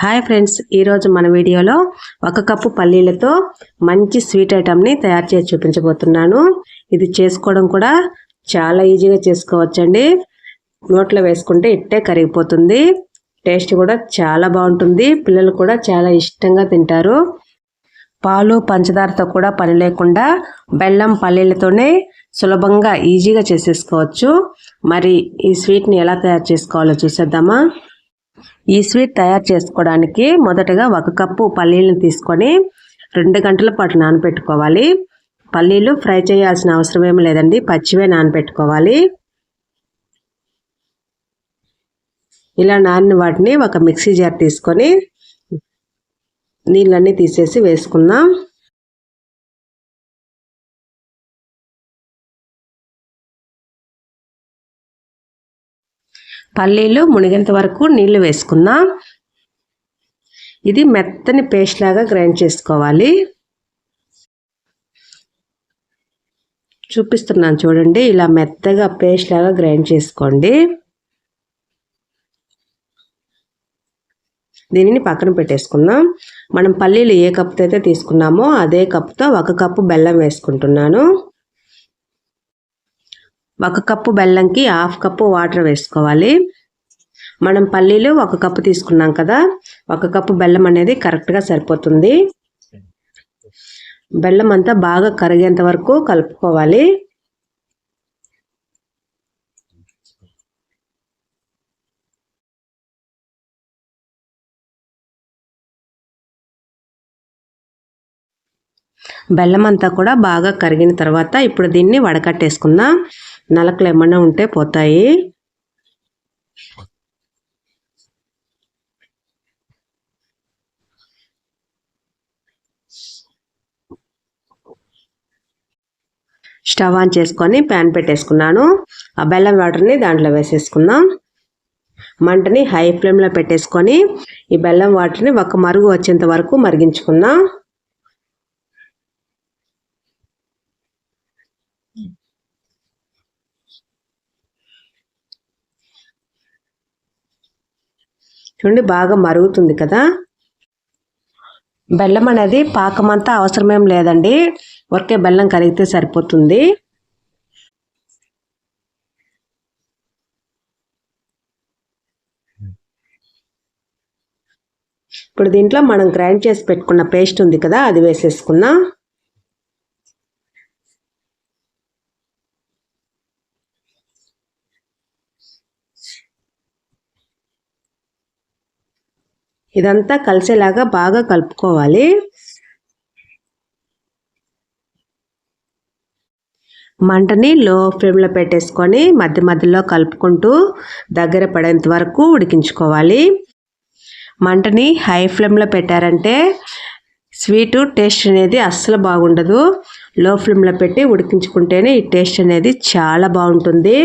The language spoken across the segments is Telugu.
హాయ్ ఫ్రెండ్స్ ఈరోజు మన వీడియోలో ఒక కప్పు పల్లీలతో మంచి స్వీట్ ఐటమ్ని తయారు చేసి చూపించబోతున్నాను. ఇది చేసుకోవడం కూడా చాలా ఈజీగా చేసుకోవచ్చండి. నోట్లో వేసుకుంటే ఇట్టే కరిగిపోతుంది. టేస్ట్ కూడా చాలా బాగుంటుంది. పిల్లలు కూడా చాలా ఇష్టంగా తింటారు. పాలు పంచదారతో కూడా పని లేకుండా బెల్లం పల్లీలతోనే సులభంగా ఈజీగా చేసేసుకోవచ్చు. మరి ఈ స్వీట్ని ఎలా తయారు చేసుకోవాలో చూసేద్దామా? ఈ స్వీట్ తయారు చేసుకోవడానికి మొదటగా ఒక కప్పు పల్లీలను తీసుకొని రెండు గంటల పాటు నానబెట్టుకోవాలి. పల్లీలు ఫ్రై చేయాల్సిన అవసరం ఏమి లేదండి. పచ్చివే నానబెట్టుకోవాలి. ఇలా నానిన వాటిని ఒక మిక్సీ జార్ తీసుకొని నీళ్ళన్నీ తీసేసి వేసుకుందాం. పల్లీలు మునిగేంత వరకు నీళ్ళు వేసుకుందాం. ఇది మెత్తని పేస్ట్ లాగా గ్రైండ్ చేసుకోవాలి. చూపిస్తున్నాను చూడండి ఇలా మెత్తగా పేస్ట్ లాగా గ్రైండ్ చేసుకోండి. దీనిని పక్కన పెట్టేసుకుందాం. మనం పల్లీలు ఏ కప్పుతో అయితే తీసుకున్నామో అదే కప్పుతో ఒక కప్పు బెల్లం వేసుకుంటున్నాను. ఒక కప్పు బెల్లంకి హాఫ్ కప్పు వాటర్ వేసుకోవాలి. మనం పల్లీలు ఒక కప్పు తీసుకున్నాం కదా ఒక కప్పు బెల్లం అనేది కరెక్ట్గా సరిపోతుంది. బెల్లం అంతా బాగా కరిగేంత వరకు కలుపుకోవాలి. బెల్లం అంతా కూడా బాగా కరిగిన తర్వాత ఇప్పుడు దీన్ని వడకట్టేసుకుందాం. నలకలు ఏమన్నా ఉంటే పోతాయి. స్టవ్ ఆన్ చేసుకొని ప్యాన్ పెట్టేసుకున్నాను. ఆ బెల్లం వాటర్ని దాంట్లో వేసేసుకుందాం. మంటని హై ఫ్లేమ్లో పెట్టేసుకొని ఈ బెల్లం వాటర్ని ఒక మరుగు వచ్చేంత వరకు మరిగించుకుందాం. చూడండి బాగా మరుగుతుంది కదా. బెల్లం అనేది పాకమంతా అవసరమేం లేదండి. ఒకే బెల్లం కరిగితే సరిపోతుంది. ఇప్పుడు దీంట్లో మనం గ్రైండ్ చేసి పెట్టుకున్న పేస్ట్ ఉంది కదా అది వేసేసుకుందాం. ఇదంతా కలిసేలాగా బాగా కలుపుకోవాలి. మంటని లో ఫ్లేమ్లో పెట్టేసుకొని మధ్య మధ్యలో కలుపుకుంటూ దగ్గర పడేంత వరకు ఉడికించుకోవాలి. మంటని హై ఫ్లేమ్లో పెట్టారంటే స్వీటు టేస్ట్ అనేది అస్సలు బాగుండదు. లో ఫ్లేమ్లో పెట్టి ఉడికించుకుంటేనే ఈ టేస్ట్ అనేది చాలా బాగుంటుంది.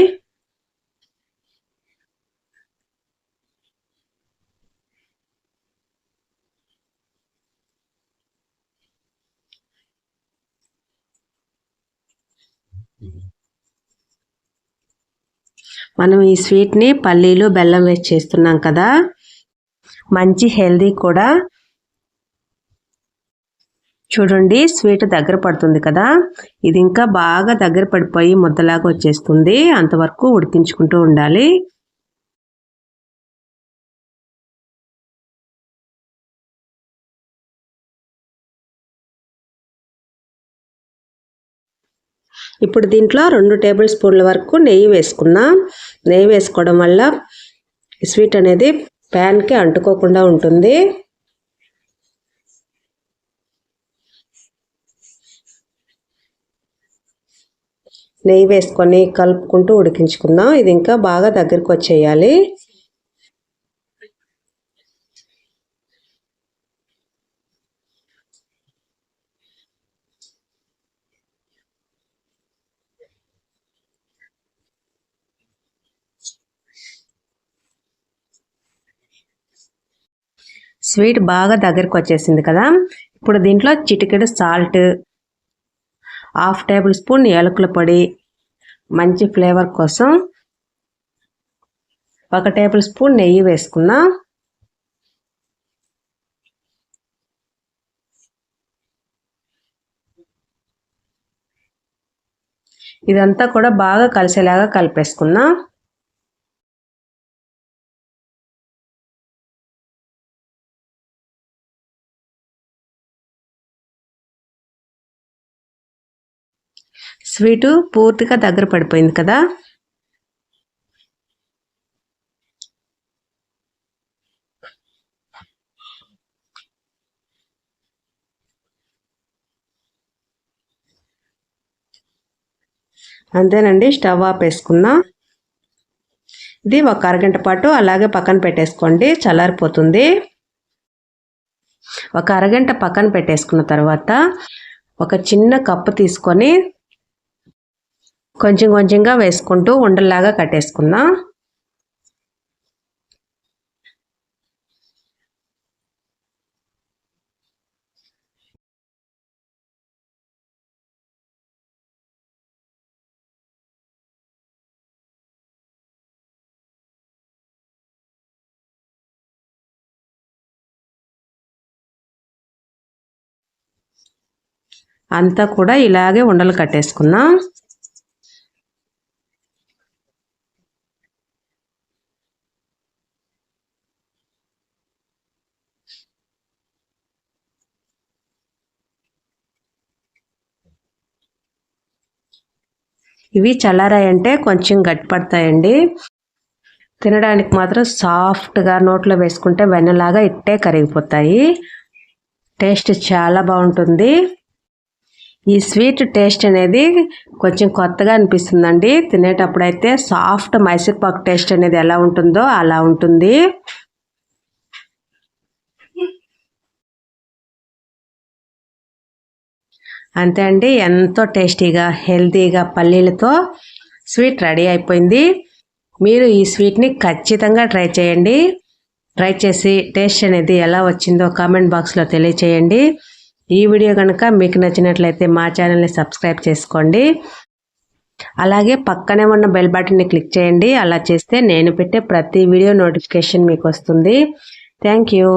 మనం ఈ స్వీట్ని పల్లీలు బెల్లం వేసి చేస్తున్నాం కదా. మంచి హెల్దీ కూడా. చూడండి స్వీట్ దగ్గర పడుతుంది కదా. ఇది ఇంకా బాగా దగ్గర పడిపోయి ముద్దలాగా వచ్చేస్తుంది. అంతవరకు ఉడికించుకుంటూ ఉండాలి. ఇప్పుడు దీంట్లో రెండు టేబుల్ స్పూన్ల వరకు నెయ్యి వేసుకున్నాం నెయ్యి వేసుకోవడం వల్ల స్వీట్ అనేది ప్యాన్కి అంటుకోకుండా ఉంటుంది. నెయ్యి వేసుకొని కలుపుకుంటూ ఉడికించుకుందాం. ఇది ఇంకా బాగా దగ్గరికి వచ్చేయాలి. స్వీట్ బాగా దగ్గరకు వచ్చేసింది కదా. ఇప్పుడు దీంట్లో చిటికెడు సాల్ట్ హాఫ్ టేబుల్ స్పూన్ ఏలకుల పొడి మంచి ఫ్లేవర్ కోసం ఒక టేబుల్ స్పూన్ నెయ్యి వేసుకుందాం ఇదంతా కూడా బాగా కలిసేలాగా కలిపేసుకుందాం స్వీటు పూర్తిగా దగ్గర పడిపోయింది కదా? అంతేనండి స్టవ్ ఆపేసుకుందాం ఇది ఒక అరగంట పాటు అలాగే పక్కన పెట్టేసుకోండి చల్లారిపోతుంది. ఒక అరగంట పక్కన పెట్టేసుకున్న తర్వాత ఒక చిన్న కప్పు తీసుకొని కొంచెం కొంచెంగా వేసుకుంటూ ఉండల్లాగా కట్టేసుకుందాం? అంతా కూడా ఇలాగే ఉండలు కట్టేసుకుందాం? ఇవి చల్లారాయంటే కొంచెం గట్టిపడతాయండి. తినడానికి మాత్రం సాఫ్ట్గా నోట్లో వేసుకుంటే వెన్నలాగా ఇట్టే కరిగిపోతాయి. టేస్ట్ చాలా బాగుంటుంది. ఈ స్వీట్ టేస్ట్ అనేది కొంచెం కొత్తగా అనిపిస్తుందండి. తినేటప్పుడైతే సాఫ్ట్ మైసూర్ పాక్ టేస్ట్ అనేది ఎలా ఉంటుందో అలా ఉంటుంది. అంతే అండి ఎంతో టేస్టీగా హెల్తీగా పల్లీలతో స్వీట్ రెడీ అయిపోయింది. మీరు ఈ స్వీట్ని ఖచ్చితంగా ట్రై చేయండి. ట్రై చేసి టేస్ట్ అనేది ఎలా వచ్చిందో కామెంట్ బాక్స్లో తెలియచేయండి. ఈ వీడియో కనుక మీకు నచ్చినట్లయితే మా ఛానల్ని సబ్స్క్రైబ్ చేసుకోండి. అలాగే పక్కనే ఉన్న బెల్ బటన్ని క్లిక్ చేయండి. అలా చేస్తే నేను పెట్టే ప్రతి వీడియో నోటిఫికేషన్ మీకు వస్తుంది. Thank you.